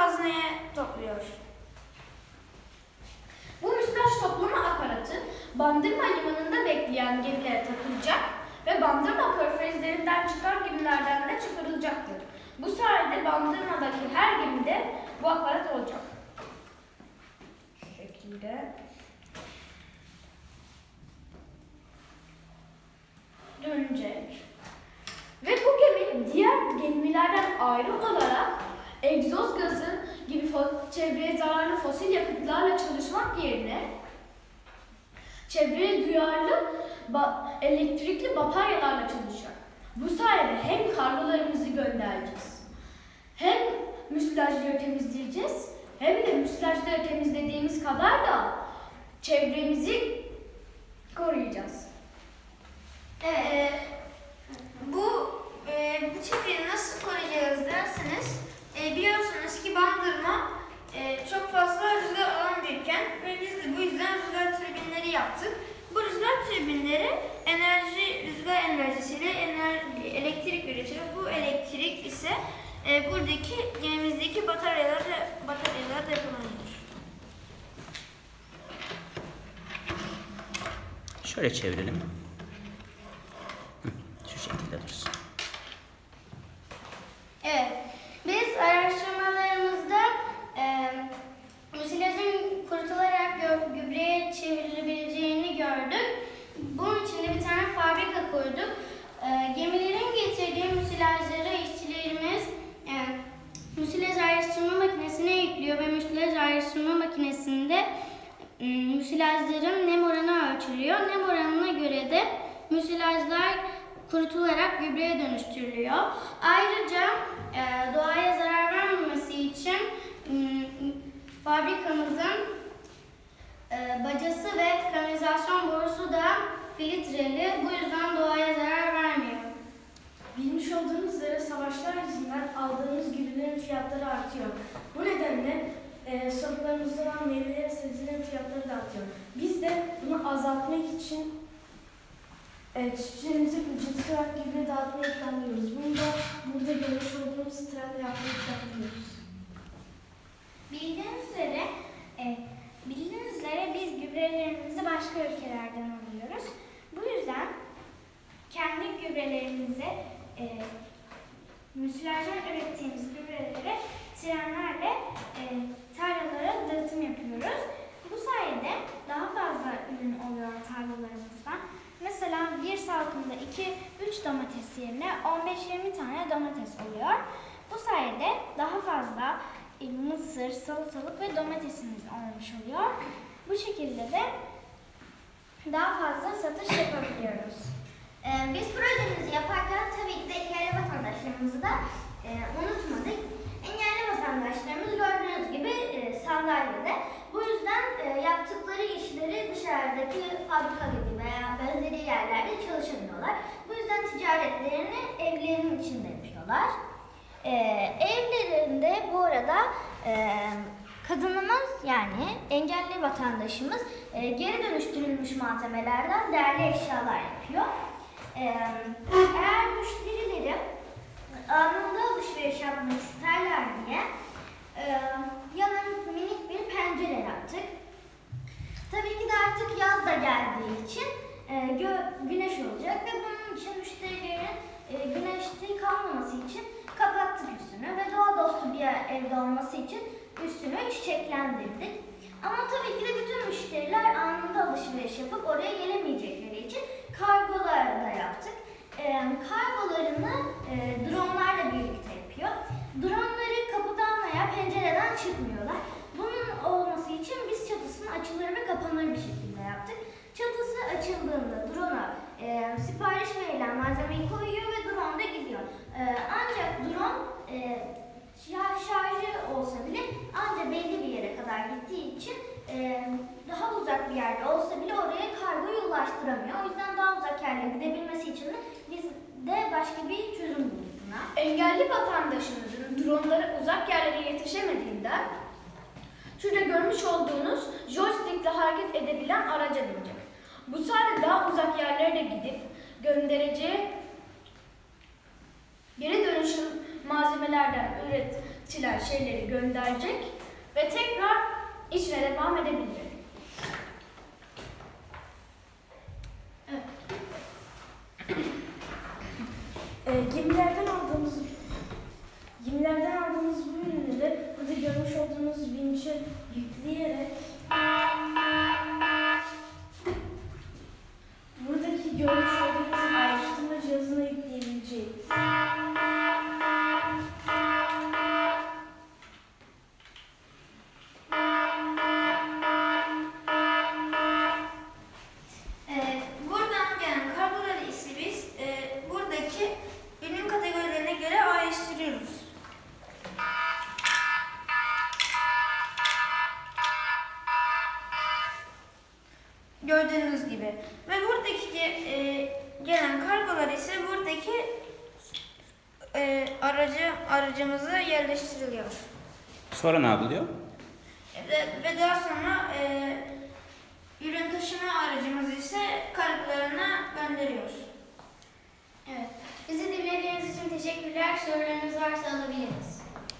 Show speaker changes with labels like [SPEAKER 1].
[SPEAKER 1] hazneye topluyor.
[SPEAKER 2] Bu müsilaj toplama aparatı Bandırma Limanı'nda bekleyen gemilere takılacak ve Bandırma körfezlerinden çıkan gemilerden de çıkarılacaktır. Bu sayede Bandırma'daki her gemide bu aparat olacak. Şu şekilde. Dönecek. Ve bu gemi diğer gemilerden ayrı olarak çevreye zararlı fosil yakıtlarla çalışmak yerine çevreye duyarlı ba- elektrikli bataryalarla çalışacak. Bu sayede hem kargolarımızı göndereceğiz, hem müsilajları temizleyeceğiz, hem de müsilajları temizlediğimiz kadar da çevremizi koruyacağız.
[SPEAKER 1] Evet. Bu e, bu çevreyi nasıl koruyacağız derseniz e, biliyorsunuz ki bandırma e, çok fazla rüzgar alan bir ve biz de bu yüzden rüzgar türbinleri yaptık. Bu rüzgar türbinleri enerji rüzgar enerjisiyle ener- elektrik üretiyor. Bu elektrik ise e, buradaki gemimizdeki bataryalarda bataryalarda kullanılır.
[SPEAKER 3] Şöyle çevirelim. Şu şekilde dursun.
[SPEAKER 4] Evet, biz araştırmalarımızda e, müsilajın kurutularak gö- gübreye çevrilebileceğini gördük. Bunun için de bir tane fabrika kurduk. E, gemilerin getirdiği müsilajları işçilerimiz e, müsilaj ayrıştırma makinesine yüklüyor ve müsilaj ayrıştırma makinesinde e, müsilajların nem oranı ölçülüyor. Nem oranına göre de müsilajlar kurutularak gübreye dönüştürülüyor. Ayrıca e, doğaya zarar vermemesi için m, fabrikamızın e, bacası ve kanalizasyon borusu da filtreli. Bu yüzden doğaya zarar vermiyor.
[SPEAKER 2] Bilmiş olduğunuz üzere savaşlar yüzünden aldığımız gübrelerin fiyatları artıyor. Bu nedenle e, sofralarımızda olan meyvelerin sebzelerin fiyatları da artıyor. Biz de bunu azaltmak için e, çiftçilerimize ücretsiz olarak gübre dağıtmayı planlıyoruz. Bunu da burada görmüş olduğunuz trende yapmayı planlıyoruz.
[SPEAKER 4] Bildiğiniz üzere, e, bildiğiniz üzere biz gübrelerimizi başka ülkelerden alıyoruz. Bu yüzden kendi gübrelerimizi e, müsilajdan ürettiğimiz gübreleri trenlerle e, tarlalara dağıtım yapıyoruz. Bu sayede daha fazla ürün oluyor tarlalarımızdan. Mesela bir salkımda 2-3 domates yerine 15-20 tane domates oluyor. Bu sayede daha fazla e, mısır, salatalık ve domatesimiz olmuş oluyor. Bu şekilde de daha fazla satış yapabiliyoruz.
[SPEAKER 5] Ee, biz projemizi yaparken tabii ki de engelli vatandaşlarımızı da e, unutmadık. Engelli vatandaşlarımız gördüğünüz gibi e, sandalyede. Bu yüzden e, yaptıkları işleri dışarıdaki fabrika gibi veya benzeri yerlerde çalışamıyorlar. Bu yüzden ticaretlerini evlerinin içinde yapıyorlar. Evlerinde bu arada kadınımız yani engelli vatandaşımız geri dönüştürülmüş malzemelerden değerli eşyalar yapıyor. Eğer müşterileri anında alışveriş yapmak isterler diye e, yanına minik bir pencere yaptık. Tabii ki de artık yaz da geldiği için e, gö- güneş olacak ve bunun için müşterilerin e, güneşte kalmaması için kapattık üstünü ve doğa dostu bir evde olması için üstünü çiçeklendirdik. Ama tabii ki de bütün müşteriler anında alışveriş yapıp oraya gelemeyecekleri için kargolar da yaptık. Ee, kargolarını e, dronlarla birlikte yapıyor. Dronları kapıdan veya pencereden çıkmıyorlar. Bunun olması için biz çatısını açılır ve kapanır bir şekilde yaptık. Çatısı açıldığında drone'a e, sipariş verilen malzemeyi koyuyor ve drone da gidiyor. E, ancak drone e, şar- şarjı olsa bile ancak belli bir yere kadar gittiği için e, daha uzak bir yerde olsa bile oraya kargoyu ulaştıramıyor. O yüzden daha uzak yerlere gidebilmesi için biz de başka bir çözüm bulduk buna.
[SPEAKER 2] Engelli vatandaşımızın dronları uzak yerlere yetişemediğinden Şurada görmüş olduğunuz joystickle hareket edebilen araca binecek. Bu sayede daha uzak yerlere de gidip göndereceği geri dönüşüm malzemelerden üretilen şeyleri gönderecek ve tekrar işine devam edebilecek. Evet. E, gemilerden aldığımız gemilerden aldığımız bu ürünleri burada görmüş olduğunuz vinçe yükleyerek buradaki görmüş olduğunuz ayrıştırma cihazına yükleyebileceğiz.
[SPEAKER 1] Ee, buradan gelen kargoları ise biz e, buradaki ürün kategorilerine göre ayrıştırıyoruz. Gördüğünüz gibi. Ve buradaki e, gelen kargolar ise buradaki e, aracı aracımıza yerleştiriliyor.
[SPEAKER 3] Sonra ne yapılıyor?
[SPEAKER 1] Ve, ve daha sonra e, ürün taşıma aracımız ise kargolarına gönderiyor.
[SPEAKER 4] Evet. Bizi dinlediğiniz için teşekkürler. Sorularınız varsa alabiliriz.